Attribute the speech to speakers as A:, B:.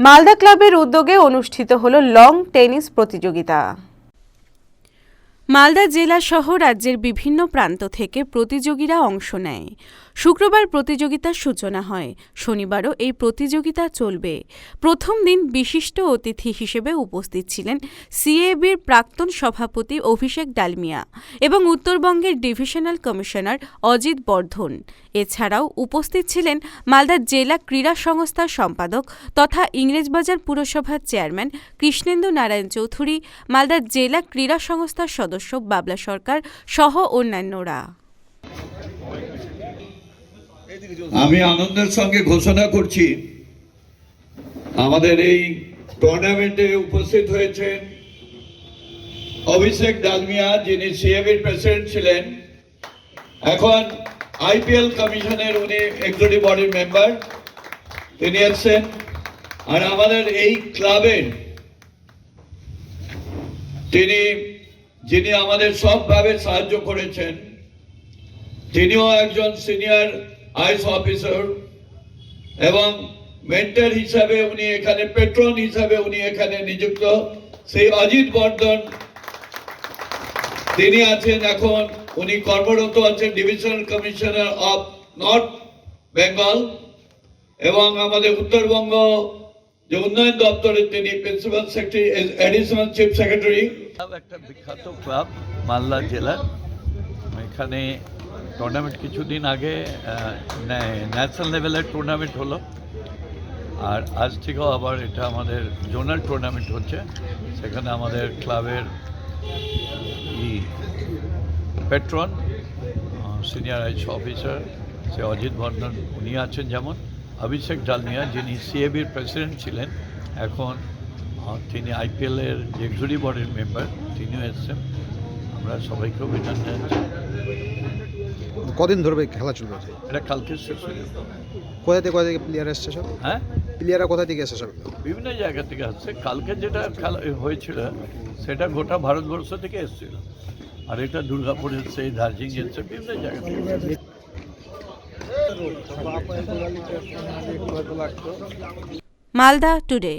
A: মালদা ক্লাবের উদ্যোগে অনুষ্ঠিত হল লং টেনিস প্রতিযোগিতা। মালদা জেলা সহ রাজ্যের বিভিন্ন প্রান্ত থেকে প্রতিযোগীরা অংশ নেয়। শুক্রবার প্রতিযোগিতার সূচনা হয়। শনিবারও এই প্রতিযোগিতা চলবে। প্রথম দিন বিশিষ্ট অতিথি হিসেবে উপস্থিত ছিলেন সিএবির প্রাক্তন সভাপতি অভিষেক ডালমিয়া এবং উত্তরবঙ্গের ডিভিশনাল কমিশনার অজিত বর্ধন। এছাড়াও উপস্থিত ছিলেন মালদার জেলা ক্রীড়া সংস্থার সম্পাদক তথা ইংরেজবাজার পুরসভার চেয়ারম্যান কৃষ্ণেন্দু নারায়ণ চৌধুরী, মালদার জেলা ক্রীড়া সংস্থার সদস্য বাবলা সরকার সহ অন্যান্যরা।
B: আমি আনন্দের সঙ্গে ঘোষণা করছি। আমাদের এই টুর্নামেন্টে উপস্থিত হয়েছেন অভিষেক ডালমিয়া, যিনি সিএবির প্রেসিডেন্ট ছিলেন। এখন আইপিএল কমিশনের উনি এক্সিকিউটিভ বডির মেম্বার তিনি এসছেন। আর আমাদের এই ক্লাবের তিনি, যিনি আমাদের সবভাবে সাহায্য করেছেন, তিনিও একজন সিনিয়র আইস অফিসার এবং মেন্টর হিসাবে উনি এখানে পেট্রন হিসাবে উনি এখানে নিযুক্ত। সেই অজিত বর্ধন, তিনি আছেন এখন, উনি কর্মরত আছেন divisional commissioner of North Bengal এবং আমাদের উত্তরবঙ্গ যে উন্নয়ন দপ্তরের তিনি principal secretary, additional chief secretary.
C: একটা বিখ্যাত ক্লাব মালদা জেলার। এখানে টুর্নামেন্ট কিছুদিন আগে ন্যাশনাল লেভেলের টুর্নামেন্ট হলো। আর আজ থেকেও আবার এটা আমাদের জোনাল টুর্নামেন্ট হচ্ছে। সেখানে আমাদের ক্লাবের ই পেট্রন সিনিয়র আইস অফিসার সে অজিত বর্ধন উনি আছেন যেমন। অভিষেক ডালমিয়া, যিনি সিএবির প্রেসিডেন্ট ছিলেন, এখন তিনি আইপিএলের এক্সিকিউটিভ বডির মেম্বার তিনিও এসছেন। আমরা সবাইকে অভিনন্দন জানাচ্ছি।
D: কদিন ধরবে খেলা চলবে
C: এটা কালকে শেষ হয়ে যাবে।
D: কোথা থেকে কোথা থেকে প্লেয়ার এসছে সব?
C: হ্যাঁ?
D: প্লেয়াররা কোথা থেকে এসে সব?
C: বিভিন্ন জায়গা থেকে আসছে। কালকে যেটা খেলা হয়েছিল সেটা গোটা ভারতবর্ষ থেকে এসেছিল। আর এটা দুর্গাপুর এসছে দার্জিলিং এসছে বিভিন্ন জায়গা থেকে
A: মালদা টুডে।